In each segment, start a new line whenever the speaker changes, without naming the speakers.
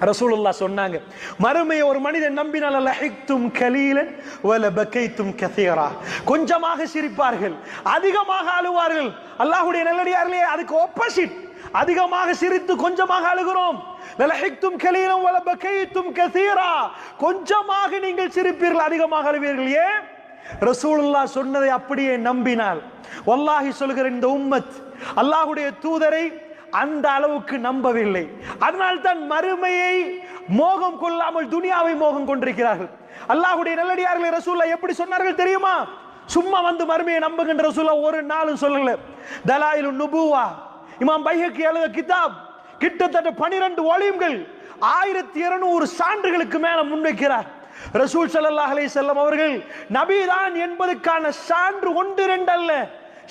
ரசூலுல்லா சொன்னாங்க மறுமையை ஒரு மனிதன் நம்பினால் லஹிக்தும் கலீலன் வல பக்கைத்தும் கசீரா. கொஞ்சமாக சிரிப்பார்கள் அதிகமாக அழுவார்கள். அல்லாஹுடைய நல்லடியார்களே அதுக்கு ஆப்போசிட் அதிகமாக சிரித்து கொஞ்சமாக அழுகிறோம். லலஹிக்தும் கலீலன் வல பக்கைத்தும் கசீரா. கொஞ்சமாக நீங்கள் சிரிப்பீர்கள் அதிகமாக அழுவீர்கள். ஏன்? ரசூலுல்லா சொன்னதை அப்படியே நம்பினால். வல்லாஹி சொல்கிற இந்த உம்மத் அல்லாஹுடைய தூதரை அந்த அளவுக்கு நம்பவில்லை. அதனால் தான் மறுமையை மோகம் கொள்ளாமல் துனியாவை மோகம் கொண்டிருக்கிறார்கள். அல்லாஹுடைய நல்லடியார்களை ரசூல்லா எப்படி சொன்னார்கள் தெரியுமா? சும்மா வந்து மறுமையை நம்புகின்ற ரசூல்லா ஒரு நாளும் சொல்லல. தலாயிலு நுபுவா இமாம் பைஹக்கு எழுத கிதாப் கிட்டத்தட்ட பனிரெண்டு வால்யூம்கள் ஆயிரத்தி இருநூறு சான்றுகளுக்கு மேல முன்வைக்கிறார். ரசூல் சல்லாஹ் அலைஹி செல்லம் அவர்கள் நபிதான் என்பதற்கான சான்று ஒன்று ரெண்டு அல்ல.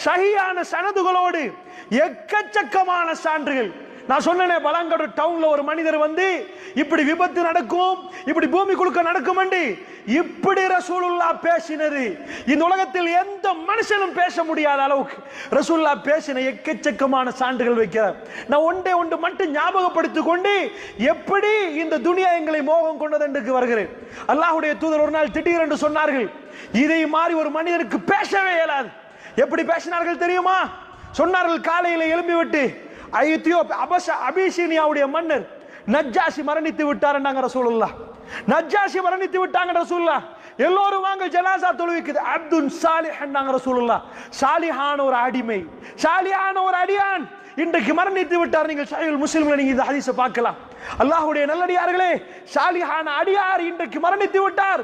சகியான சனதுகளோடு எக்கச்சக்கமான சான்றுகள். நான் சொன்னேனே பலாங்கடு டவுன்ல ஒரு மனிதர் வந்து இப்படி விபத்து நடக்கும் இப்படி பூமி குலுக்க நடக்கும் இப்படி ரசூலுல்லா பேசினது. இந்த உலகத்தில் எந்த மனுஷனும் பேச முடியாத அளவுக்கு ரசூலுல்லா பேசின எக்கச்சக்கமான சான்றுகள் வைக்கிறார். நான் ஒன்றே ஒன்று மட்டும் ஞாபகப்படுத்திக் கொண்டு எப்படி இந்த துனியா எங்களை மோகம் கொண்டது என்று வருகிறேன். அல்லாஹுடைய தூதர் ஒரு நாள் திடீரென்று சொன்னார்கள் இதை மாதிரி ஒரு மனிதருக்கு பேசவே இயலாது. எப்படி பேசினார்கள் தெரியுமா? சொன்னார்கள் காலையில் எழும்பி விட்டு ஐத்தியோ அபச அபிசீனியாவுடைய மன்னர் நஜ்ஜாசி மரணித்து விட்டார் ரசூலுல்லா நஜ்ஜாசி மரணித்து விட்டாங்க ரசூலுல்லா எல்லோரும் வாங்க ஜனாசா தொழுவிக்குது. அப்துல் சாலிஹன்னாங்க ரசூலுல்லா சாலிஹான ஒரு அடிமை. சாலிஹான ஒரு அடியான். இன்றைக்கு மரணித்து விட்டார். நீங்கள் சாயுல் முஸ்லிம்ல நீங்க இந்த ஹதீஸை பார்க்கலாம். அல்லாஹுடைய நல்லடியார்களே சாலிஹான அடியார் இன்றைக்கு மரணித்து விட்டார்.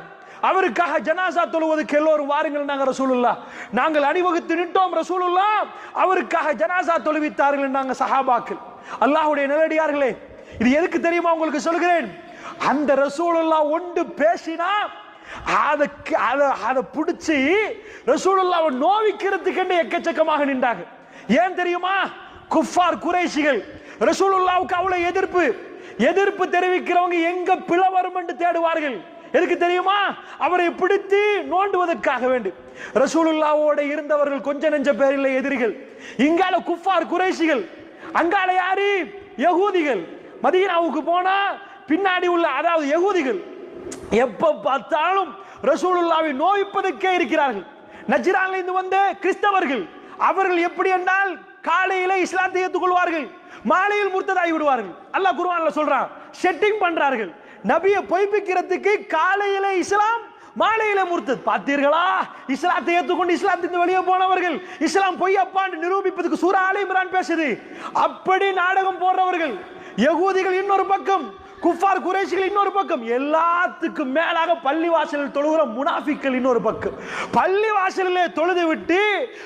அவருக்காக ஜனாசா தொழுவதற்கு எல்லோரும் வாருங்கள் நாங்கள் ரசூலுல்லா நாங்கள் அணிவகுத்து நின்றோம் ரசூலுல்லா அவருக்காக ஜனாசா தொழுவித்தார்கள் நாங்கள் சஹாபாக்கள். அல்லாஹ்வுடைய நிலடியார்களே இது எதுக்கு தெரியுமா உங்களுக்கு சொல்கிறேன்? அந்த ரசூலுல்லா ஒன்று பேசினா அதை அதை அதை பிடிச்சி ரசூலுல்லாவை நோவிக்கிறதுக்கு எக்கச்சக்கமாக நின்றாங்க ஏன் தெரியுமா? குஃபார் குறைசிகள் ரசூலுல்லாவுக்கு அவ்வளவு எதிர்ப்பு. எதிர்ப்பு தெரிவிக்கிறவங்க எங்க பிளவரும் என்று தேடுவார்கள். எதுக்கு தெரியுமா? அவரை பிடித்து நோண்டுவதற்காக வேண்டும் ரசூலுல்லாவோட இருந்தவர்கள் கொஞ்ச நெஞ்ச பேரில் எதிரிகள். இங்கால குஃபார் குறைஷிகள் அங்கால யாரு? யகூதிகள். மதீனாவுக்கு போனா பின்னாடி உள்ள அதாவது யகூதிகள். எப்ப பார்த்தாலும் ரசூலுல்லாவை நோய்ப்பதற்கே இருக்கிறார்கள். நஜ்ரான்ல இருந்து வந்த கிறிஸ்தவர்கள் அவர்கள் எப்படி என்றால் காலையில இஸ்லாத்தை ஏற்றுக்கொள்வார்கள். மாலையில் முர்த்ததாகி விடுவார்கள். அல்லாஹ் குருவான்ல சொல்றான் செட்டிங் பண்றார்கள். நபியை பொய்ப்பிக்கிறதுக்கு காலையில இஸ்லாம் மாலையில முறுத்தது பார்த்தீர்களா? இஸ்லாத்தை ஏற்றுக்கொண்டு இஸ்லாத்தின் வெளியே போனவர்கள். இஸ்லாம் பொய்யப்பான்னு நிரூபிப்பதுக்கு சூரா ஆலை இம்ரான் பேசுது. அப்படி நாடகம் போடுறவர்கள் யகூதிகள் இன்னொரு பக்கம் குஃபார் குறைசிகள் இன்னொரு பக்கம் எல்லாத்துக்கும் மேலாக பள்ளி வாசலில் தொழுகிற முனாஃபிக்கள் இன்னொரு பக்கம். பள்ளி வாசலிலே தொழுது விட்டு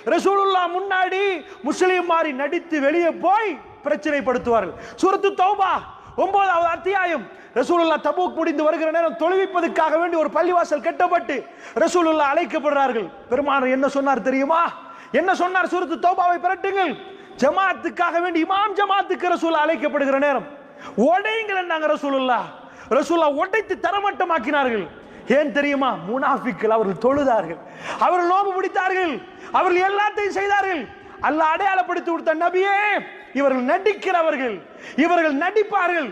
ரசூலுல்லா முன்னாடி முஸ்லீம் மாதிரி நடித்து வெளியே போய் பிரச்சனைப்படுத்துவார்கள். சுரத்து தௌபா ஒன்பதாவது அத்தியாயம். ரசூலுல்லா தபூக் முடிந்து வருகிற நேரம் தொழுவிப்பதற்காக வேண்டி ஒரு பள்ளிவாசல் கட்டப்பட்டு ரசூலுல்லா அழைக்கப்படுறார்கள் பெருமானார் என்ன சொன்னார் தெரியுமா? என்ன சொன்னார்? சுருத்து தோபாவை பிரட்டுங்கள். ஜமாத்துக்காக வேண்டி இமாம் ஜமாத்துக்கு ரசூல் அழைக்கப்படுகிற நேரம். உடைங்கள் நாங்க ரசூலுல்லா ரசூலா உடைத்து தரமட்டமாக்கினார்கள். ஏன் தெரியுமா? முனாஃபிக்கள் அவர்கள் தொழுதார்கள். அவர்கள் நோம்பு பிடித்தார்கள் அவர்கள் எல்லாத்தையும் செய்தார்கள். அல்லாஹ் அடையாளப்படுத்தி கொடுத்த நபியே இவர்கள் நடிக்கிறவர்கள் இவர்கள் நடிப்பார்கள்.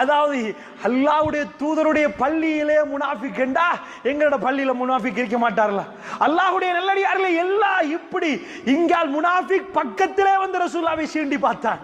அதாவது அல்லாஹ்வுடைய தூதருடைய பள்ளியிலே முனாஃபிக் என்றா எங்களோட பள்ளியில முனாஃபிக் இருக்க மாட்டார்களா? அல்லாஹுடைய நல்லடியார்களே எல்லாம் இப்படி இங்கால் முனாஃபிக் பக்கத்திலே வந்து ரசூல்லாவை சீண்டி பார்த்தான்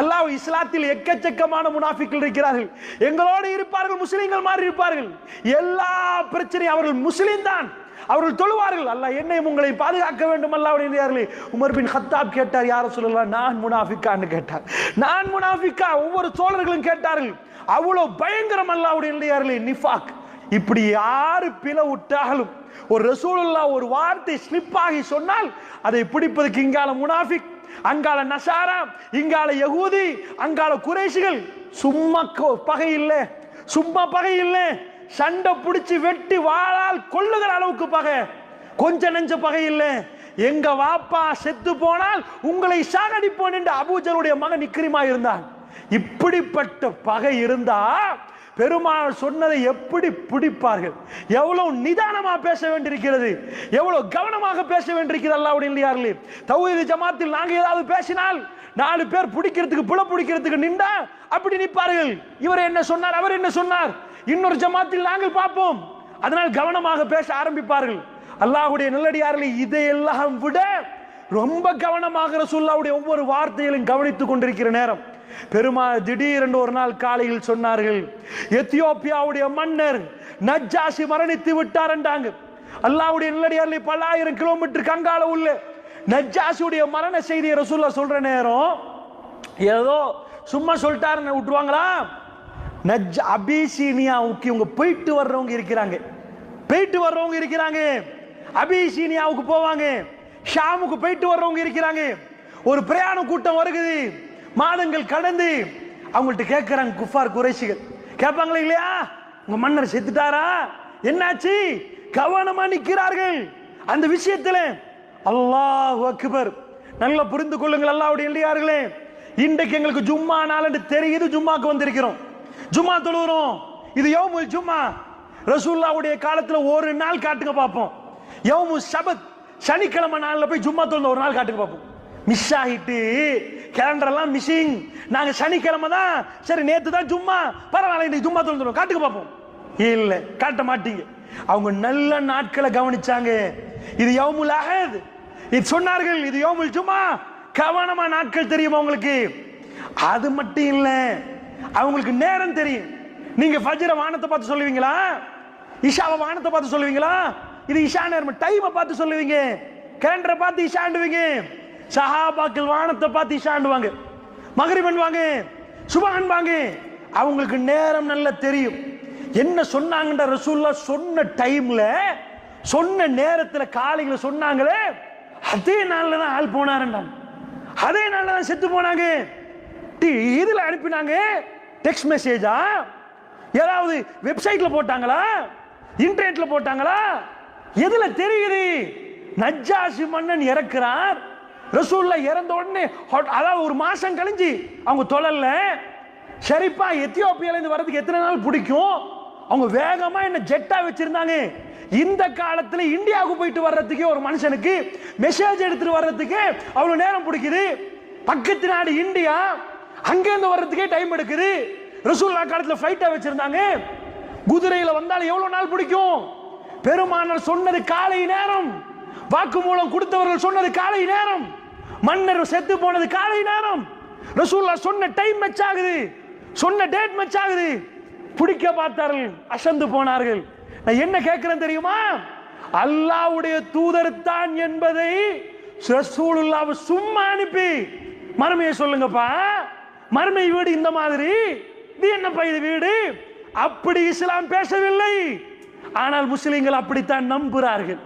அல்லாஹ் இஸ்லாத்தில் எக்கச்சக்கமான முனாஃபிக்கள் இருக்கிறார்கள். எங்களோடு இருப்பார்கள் முஸ்லிம்கள் மாதிரி இருப்பார்கள். எல்லா பிரச்சனையும் அவர்கள் முஸ்லிம் தான். அவர்கள் தொழுவார்கள். அல்ல என்னையும் உங்களை பாதுகாக்க வேண்டும் அல்லாவுடைய உமர் பின் ஹத்தாப் கேட்டார் யார சொல்லலாம் நான் முனாஃபிக்கான்னு கேட்டார். நான் முனாஃபிக்கா ஒவ்வொரு சோழர்களும் கேட்டார்கள். அவ்வளோ பயங்கரம் அல்ல அப்படின்றார்களே நிஃபாக். இப்படி யாரு பிள விட்டாலும் ஒரு ரசூலுல்லா ஒரு வார்த்தை ஸ்லிப் ஆகி சொன்னால் அதை பிடிப்பதற்கு இங்கால முனாஃபிக் அங்கால நசாரா இங்கால யகூதி அங்கால குறைஷிகள் சும்மா பகை இல்லை. சும்மா பகை இல்லை. சண்டை பிடிச்சி வெட்டி வாழால் கொள்ளுகிற அளவுக்கு பகை. கொஞ்ச நெஞ்ச பகை இல்லை. எங்க வாப்பா செத்து போனால் உங்களை சாகடிப்போன் என்று அபூஜருடைய மகன் நிக்கிரிமா இருந்தான். இப்படிப்பட்ட பகை இருந்தா பெருமாள் சொன்னதை எப்படி பிடிப்பார்கள்? எவ்வளவு நிதானமா பேச வேண்டியிருக்கிறது? எவ்வளவு கவனமாக பேச வேண்டியிருக்கிறது அல்லாவுடைய இல்லையார்களே தௌஹீது ஜமாத்தில் நாங்க ஏதாவது பேசினால் நாலு பேர் பிடிக்கிறதுக்கு புல பிடிக்கிறதுக்கு நின்றா அப்படி நிற்பார்கள். இவர் என்ன சொன்னார்? அவர் என்ன சொன்னார்? இன்னொரு ஜமாத்தில் நாங்கள் பார்ப்போம். அதனால் கவனமாக பேச ஆரம்பிப்பார்கள். அல்லாஹுடைய நல்லடியார்களை இதையெல்லாம் விட ரொம்ப கவனமாக ரசூல்லாவுடைய ஒவ்வொரு வார்த்தைகளையும் கவனித்துக் கொண்டிருக்கிற நேரம். பெருமா திடீரென்று ஒரு நாள் காலையில் சொன்னார்கள் எத்தியோப்பியாவுடைய மன்னர் நஜ்ஜாசி மரணித்து விட்டார் என்றாங்க. அல்லாவுடைய நல்லடியார்களை பல ஆயிரம் கிலோமீட்டர் கங்கால உள்ள நஜ்ஜாசியுடைய மரண செய்தியை ரசூல்லா சொல்ற நேரம் ஏதோ சும்மா சொல்லிட்டாருன்னு விட்டுருவாங்களா? நஜ் அபிசீனியாவுக்கு இவங்க போயிட்டு வர்றவங்க இருக்கிறாங்க. போயிட்டு வர்றவங்க இருக்கிறாங்க. அபிசீனியாவுக்கு போவாங்க. ஷாமுக்கு போயிட்டு வர்றவங்க இருக்கிறாங்க. ஒரு பிரயாண கூட்டம் வருகுது. மாதங்கள் கடந்து அவங்கள்ட்ட கேட்கிறாங்க குஃபார் குறைசிகள் கேட்பாங்களா இல்லையா? உங்க மன்னர் செத்துட்டாரா? என்னாச்சு? கவனமா நிற்கிறார்கள் அந்த விஷயத்தில் அல்லாஹ் அக்பர். நல்லா புரிந்து கொள்ளுங்கள் அல்லாவுடைய இல்லையார்களே இன்றைக்கு எங்களுக்கு ஜும்மா நாள் தெரியுது ஜும்மாக்கு வந்திருக்கிறோம். ஜும்மா தொழுகிறோம். இது யோமுல் ஜும்மா. ரசூல்லாவுடைய காலத்தில் ஒரு நாள் காட்டுங்க பார்ப்போம். யோமு சபத் சனிக்கிழமை நாளில் போய் ஜும்மா தொழுந்த ஒரு நாள் காட்டுங்க பார்ப்போம். மிஸ் ஆகிட்டு கேலண்டர்லாம் மிஸ்ஸிங் நாங்கள் சனிக்கிழமை தான் சரி நேற்று தான் ஜும்மா. பரவாயில்ல இன்னைக்கு ஜும்மா தொழுந்துடும் காட்டுக்கு பார்ப்போம். இல்லை காட்ட மாட்டீங்க. அவங்க நல்ல நாட்களை கவனிச்சாங்க. இது யோமுல் அஹத். இது சொன்னார்கள் இது யோமுல் ஜும்மா. கவனமா நாட்கள் தெரியுமா உங்களுக்கு? அது மட்டும் இல்லை. அவங்களுக்கு நேரம் தெரியும். நீங்க ஃபஜ்ர வானத்தை பார்த்து சொல்லுவீங்களா? இஷாவை வானத்தை பார்த்து சொல்லுவீங்களா? இது இஷா நேரம். டைமை பார்த்து சொல்லுவீங்க. கேலண்டரை பார்த்து இஷாண்டுவீங்க சஹாபாக்கள் வானத்தை பார்த்து இஷாண்டுவாங்க மகரி பண்ணுவாங்க சுபான்பாங்க அவங்களுக்கு நேரம் நல்லா தெரியும். என்ன சொன்னாங்கன்ற ரசூல்லா சொன்ன டைம்ல சொன்ன நேரத்துல காலையில் சொன்னாங்களே அதே நாள்ல தான் ஆள் போனாருண்டாங்க அதே நாள்ல தான் செத்து போனாங்க. இதில் அனுப்பினாங்க. டெக்ஸ்ட் மெசேஜா ஏதாவது வெப்சைட்டில் போட்டாங்களா? இன்டர்நெட்டில் போட்டாங்களா? எதில் தெரியுது? நஜ்ஜாசி மன்னன் இறக்குறார். ரசூலில் இறந்த உடனே அதாவது ஒரு மாசம் கழிஞ்சு அவங்க தொழல்ல. சரிப்பா எத்தியோப்பியாலேருந்து வர்றதுக்கு எத்தனை நாள் பிடிக்கும்? அவங்க வேகமாக என்ன ஜெட்டாக வச்சுருந்தாங்க. இந்த காலத்தில் இந்தியாவுக்கு போயிட்டு வர்றதுக்கே ஒரு மனுஷனுக்கு மெசேஜ் எடுத்துட்டு வர்றதுக்கு அவ்வளோ நேரம் பிடிக்குது. பக்கத்து நாடு இந்தியா. அங்கேருந்து வர்றதுக்கே டைம் எடுக்குது. ரசூல்லா காலத்தில் ஃபிளைட்டா வச்சுருந்தாங்க. குதிரையில் வந்தாலும் எவ்வளோ நாள் பிடிக்கும்? பெருமானர் சொன்னது காலை நேரம். வாக்குமூலம் கொடுத்தவர்கள் சொன்னது காலை நேரம். மன்னர் செத்து போனது காலை நேரம். ரசூல்லா சொன்ன டைம் மேட்ச் ஆகுது. சொன்ன டேட் மேட்ச் ஆகுது. பிடிக்க பார்த்தார்கள் அசந்து போனார்கள். நான் என்ன கேட்கிறேன் தெரியுமா? அல்லாவுடைய தூதர் தான் என்பதை ரசூலுல்லாவை சும்மா அனுப்பி. மறுமையை சொல்லுங்கப்பா. மறுமை வீடு இந்த மாதிரி. இது என்னப்பா இது வீடு? அப்படி இஸ்லாம் பேசவில்லை. ஆனால் முஸ்லீம்கள் அப்படித்தான் நம்புகிறார்கள்.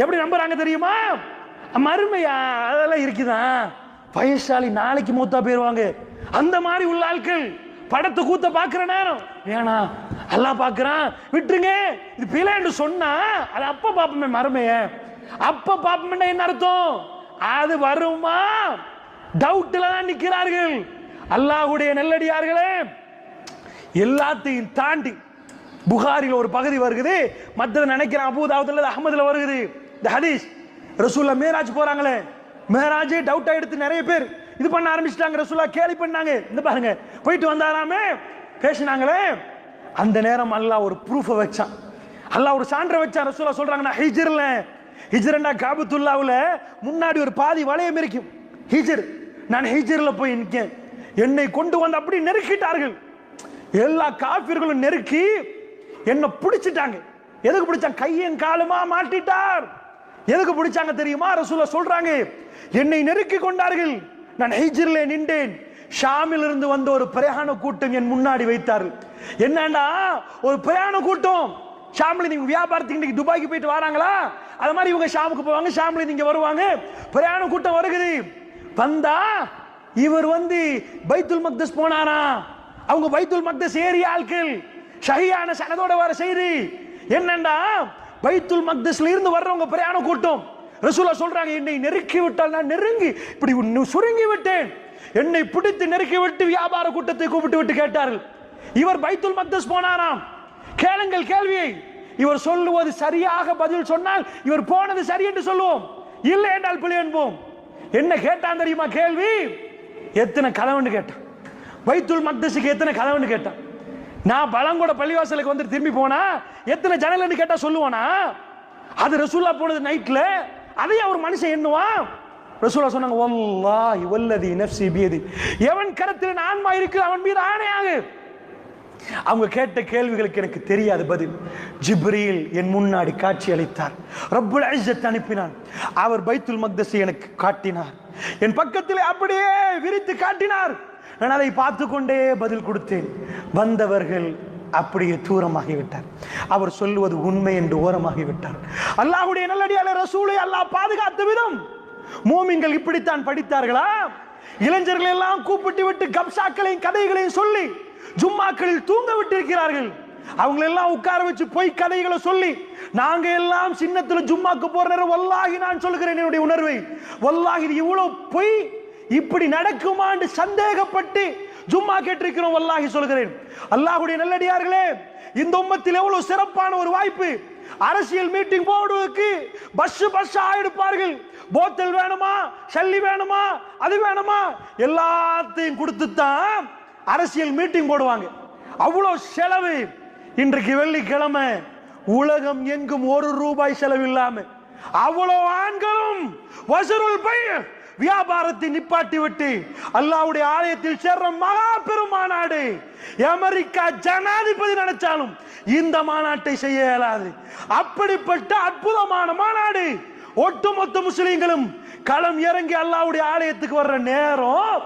எப்படி நம்புறாங்க தெரியுமா? மறுமையா? அதெல்லாம் இருக்குதான் வயசாளி நாளைக்கு மூத்தா போயிருவாங்க. அந்த மாதிரி உள்ள ஆட்கள் படத்தை கூத்த பாக்குற நேரம். வேணாம் எல்லாம் பாக்குறான் விட்டுருங்க. இது பிள்ளைன்னு சொன்னா அது அப்ப பாப்போமே மறுமைய. அப்ப பாப்போம்னா என்ன அர்த்தம்? அது வருமா? டவுட்ல தான் நிக்கிறார்கள் அல்லாஹ்வுடைய நெல்லடியார்களே எல்லாத்தையும் தாண்டி புகாரில் ஒரு பகுதி வருகுது. மத்தியில் நினைக்கிறேன் அபூதாவதுல அகமதுல வருகுது. இந்த ஹதீஷ் ரசூல்லா மேராஜ் போறாங்களே. மேராஜ் டவுட்டா எடுத்து நிறைய பேர் இது பண்ண ஆரம்பிச்சிட்டாங்க. ரசூல்லா கேலி பண்ணாங்க. இந்த பாருங்க போயிட்டு வந்தாராமே பேசினாங்களே. அந்த நேரம் அல்லாஹ் ஒரு ப்ரூஃபை வச்சான். அல்லாஹ் ஒரு சான்றை வச்சான். ரசூல்லா சொல்றாங்க நான் ஹிஜ்ர்ல ஹிஜ்ரண்டா காபத்துல்லாவுல முன்னாடி ஒரு பாதி வளையம் இருக்கும். ஹிஜர் நான் ஹிஜ்ர்ல போய் நிற்கேன் என்னை கொண்டு வந்து அப்படி நெருக்கிட்டார்கள். எல்லா காபிர்களும் நெருக்கி என்னை பிடிச்சிட்டாங்க. எதுக்கு பிடிச்சாங்க? கையும் காலுமா மாட்டிட்டார். எதுக்கு பிடிச்சாங்க தெரியுமா? ரசூலா சொல்றாங்க என்னை நெருக்கி கொண்டார்கள். நான் ஹைஜிரிலே நின்றேன். ஷாமில் இருந்து வந்த ஒரு பிரயாண கூட்டம் என் முன்னாடி வைத்தார்கள். என்னண்டா? ஒரு பிரயாண கூட்டம். ஷாமில் நீங்க வியாபாரத்துக்கு இன்னைக்கு துபாய்க்கு போயிட்டு வராங்களா? அது மாதிரி இவங்க ஷாமுக்கு போவாங்க ஷாமில் நீங்க வருவாங்க. பிரயாண கூட்டம் வருகுது. வந்தா இவர் வந்து பைத்துல் மக்தஸ் போனாரா? அவங்க பைத்துல் மக்தஸ் ஏறி ஆட்கள் ஷஹியான சனதோட வர செய்தி. என்னண்டா? பைத்துல் மக்தஸ்ல இருந்து வர்றவங்க பிரயாண கூட்டம். ரசூலா சொல்றாங்க என்னை நெருக்கி விட்டால் நான் நெருங்கி இப்படி உன்னை சுருங்கி விட்டேன். என்னை பிடித்து நெருக்கி விட்டு வியாபார கூட்டத்தை கூப்பிட்டு விட்டு கேட்டார்கள். இவர் பைத்துல் மக்தஸ் போனாராம். கேளுங்கள் கேள்வியை. இவர் சொல்லுவது சரியாக பதில் சொன்னால் இவர் போனது சரி என்று சொல்லுவோம். இல்லை என்றால் பிழை என்போம். என்ன கேட்டான் தெரியுமா கேள்வி? எத்தனை கதவுன்னு கேட்டான். வைத்துல் மக்தஸுக்கு எத்தனை கதவுன்னு கேட்டான். நான் பழங்கூட பள்ளிவாசலுக்கு வந்து திரும்பி போனா எத்தனை ஜன்னல்னு கேட்டா சொல்லுவானா? அது ரசூல்லா போனது நைட்ல அதையும் அவர் மனுஷன் எண்ணுவான். ரசூலா சொன்னாங்க வல்லாஹி வல்லதி நஃப்சி பியதி. எவன் கரத்தில் ஆன்மா இருக்கு அவன் மீது ஆணையாகு. அவங்க கேட்ட கேள்விகளுக்கு எனக்கு தெரியாது பதில். ஜிப்ரீல் என் முன்னாடி காட்சி அளித்தார். ரப்புல் ஐசத் அனுப்பினான். அவர் பைத்துல் மக்தஸை எனக்கு காட்டினார். என் பக்கத்தில் அப்படியே விரித்து காட்டினார். நான் அதை பார்த்து கொண்டே பதில் கொடுத்தேன். வந்தவர்கள் அப்படியே தூரமாகிவிட்டார். அவர் சொல்லுவது உண்மை என்று ஓரமாகிவிட்டார். அல்லாஹுடைய நல்லடியால ரசூலை அல்லாஹ் பாதுகாத்த விதம். மூமிங்கள் இப்படித்தான் படித்தார்களா? இளைஞர்கள் எல்லாம் கூப்பிட்டு விட்டு கப்சாக்களையும் கதைகளையும் சொல்லி ஜும்மாக்களில் தூங்க விட்டிருக்கிறார்கள் அவங்களை எல்லாம் உட்கார வச்சு பொய் கதைகளை சொல்லி நாங்க எல்லாம் சின்னத்துல ஜும்மாக்கு போற நேரம் வல்லாகி நான் சொல்கிறேன் என்னுடைய உணர்வை. வல்லாகி இது இவ்வளவு பொய். இப்படி நடக்குமான்னு சந்தேகப்பட்டு ஜும்மா கேட்டிருக்கிறோம் வல்லாகி சொல்கிறேன் அல்லாஹுடைய நல்லடியார்களே இந்த உம்மத்தில் எவ்வளவு சிறப்பான ஒரு வாய்ப்பு. அரசியல் மீட்டிங் போடுவதற்கு பஸ் பஸ் ஆயிடுப்பார்கள் போத்தல் வேணுமா? சல்லி வேணுமா? அது வேணுமா? எல்லாத்தையும் கொடுத்து தான் அரசியல் மீட்டிங் போடுவாங்க. அவ்வளோ செலவு. இன்றைக்கு வெள்ளிக்கிழமை உலகம் எங்கும் ஒரு ரூபாய் செலவு இல்லாம அவ்வளோ ஆண்களும் வசூல் பை வியாபாரத்தை நிப்பாட்டி விட்டு அல்லாவுடைய ஆலயத்தில் சேர்ற மகா பெரும் மாநாடு அமெரிக்கா ஜனாதிபதி நினைச்சாலும் இந்த மாநாட்டை செய்ய இயலாது. அப்படிப்பட்ட அற்புதமான மாநாடு. ஒட்டுமொத்த முஸ்லீம்களும் களம் இறங்கி அல்லாவுடைய ஆலயத்துக்கு வர்ற நேரம்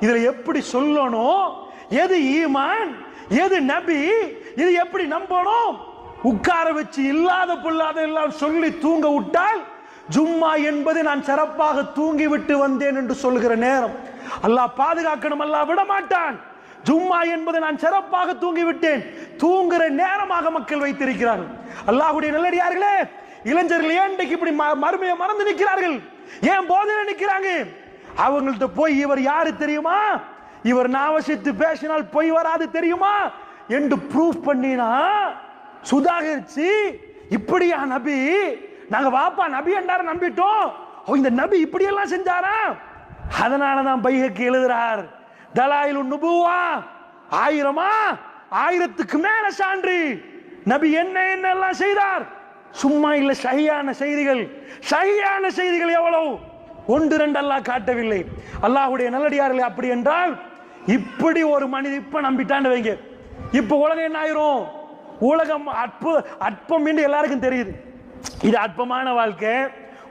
இதுல எப்படி சொல்லணும்? எது ஈமான்? எது நபி? இது எப்படி நம்பணும்? உட்கார வச்சு இல்லாத பொல்லாத எல்லாம் சொல்லி தூங்க விட்டால் ஜும்மா என்பது நான் சிறப்பாக தூங்கி விட்டு வந்தேன் என்று சொல்கிற நேரம். அல்லாஹ் பாதுகாக்கணும் அல்லாஹ் விட மாட்டான் ஜும்மா என்பது நான் சிறப்பாக தூங்கி விட்டேன் தூங்குற நேரமாக மக்கள் வைத்திருக்கிறார்கள். அல்லாஹ்வுடைய நல்லடியார்களே இளைஞர்கள் ஏன் இன்றைக்கு இப்படி ம- மறுமையை மறந்து நிற்கிறார்கள்? ஏன் போதையில நிற்கிறாங்க? அவங்கள்ட்ட போய் இவர் யாரு தெரியுமா? இவர் நாவசித்து பேசினால் போய் வராது தெரியுமா? என்று ப்ரூஃப் பண்ணினா சுதாகரிச்சு இப்படியா நபி? நாங்க வாப்பா நபி என்றார நம்பிட்டோம். இந்த நபி இப்படி எல்லாம் செஞ்சாரா? அதனால தான் பைகக்கு எழுதுறார். தலாயில் நுபுவா ஆயிரமா? ஆயிரத்துக்கு மேல சான்று. நபி என்ன என்னெல்லாம் செய்தார்? சும்மா இல்ல சரியான செய்திகள். சரியான செய்திகள் எவ்வளவு? ஒன்று ரெண்டு அல்லாஹ் காட்டவில்லை. அல்லாஹ்வுடைய நல்லடியார்களே அப்படி என்றால் இப்படி ஒரு மனித இப்ப நம்பிட்டான்னு வைங்க. இப்ப உலகம் என்ன ஆயிரும்? உலகம் அற்பு அற்பம் என்று எல்லாருக்கும் தெரியுது. இது அற்பமான வாழ்க்கை.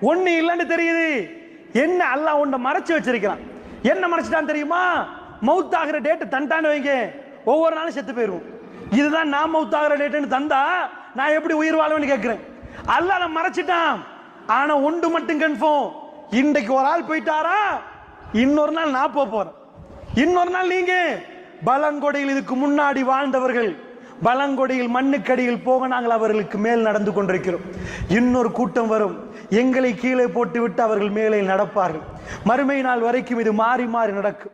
ஒண்ணு இல்லைன்னு தெரியுது. என்ன அல்லாஹ் உன்னை மறைச்சு வச்சிருக்கிறான். என்ன மறைச்சிட்டான் தெரியுமா? மவுத்தாகிற டேட்டு தண்டான்னு வைங்க. ஒவ்வொரு நாளும் செத்து போயிடுவோம் இதுதான் நான் மவுத்தாகிற டேட்டுன்னு தந்தா நான் எப்படி உயிர் வாழ்வேன்னு கேட்கிறேன். அல்லாஹ் நான் மறைச்சிட்டான். ஆனா ஒன்று மட்டும் கன்ஃபார்ம் இன்றைக்கு ஒரு ஆள் போயிட்டாரா? இன்னொரு நாள் நான் போக போறேன். இன்னொரு நாள் நீங்க. பலங்கொடையில் இதுக்கு முன்னாடி வாழ்ந்தவர்கள் பலங்கொடையில் மண்ணுக்கடியில் போக நாங்கள் அவர்களுக்கு மேல் நடந்து கொண்டிருக்கிறோம். இன்னொரு கூட்டம் வரும். எங்களை கீழே போட்டுவிட்டு அவர்கள் மேலே நடப்பார்கள். மறுமை நாள் வரைக்கும் இது மாறி மாறி நடக்கும்.